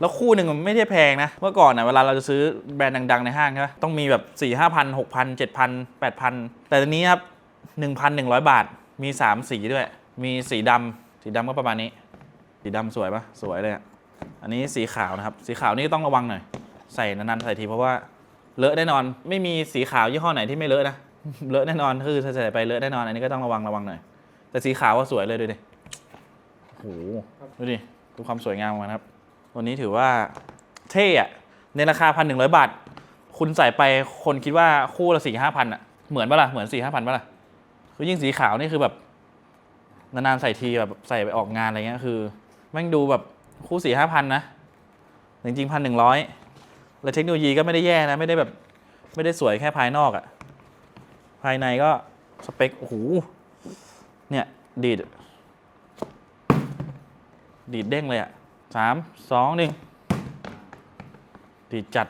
แล้วคู่หนึ่งมันไม่ได้แพงนะ เมื่อก่อนนะเวลาเราจะซื้อแบรนด์ดัง ๆ ในห้างใช่ไหมต้องมีแบบ4ี่ห้าพันหกพันเจ็ดพันแปดพันแต่ตอนนี้ครับหนึ่งพันหนึ่งร้อยบาทมี 3 สีด้วย มีสีดำสีดำก็ประมาณนี้ สีดำสวยปะสวยเลยอะอันนี้สีขาวนะครับ สีขาวนี่ต้องระวังหน่อย ใส่นานๆใส่ทีเพราะว่าเลอะแน่นอนไม่มีสีขาวยี่ห้อไหนที่ไม่เลอะนะเลอะแน่นอนคือใส่ไปเลอะแน่นอนอันนี้ก็ต้องระวังระวังหน่อยแต่สีขาวก็สวยเลยดูดิโอ้โหดูดิดูความสวยงามมันครับ ตัวนี้ถือว่าเท่อะในราคาพันหนึ่งร้อยบาท คุณใส่ไปคนคิดว่าคู่ละสี่ห้าพันอะเหมือนปะล่ะเหมือนสี่ห้าพันปะล่ะคือยิ่งสีขาวนี่คือแบบนานๆใส่ทีแบบใส่ไปออกงานอะไรเงี้ยคือแม่งดูแบบคู่สี่ห้าพันนะจริงๆพันหนึ่งร้อยแล้วเทคโนโลยีก็ไม่ได้แย่นะ ไม่ได้แบบไม่ได้สวยแค่ภายนอกอะภายในก็สเปคโอ้โหเนี่ย ดีด ดีดเด้งเลยอะ สามสองหนึ่งดีดจัด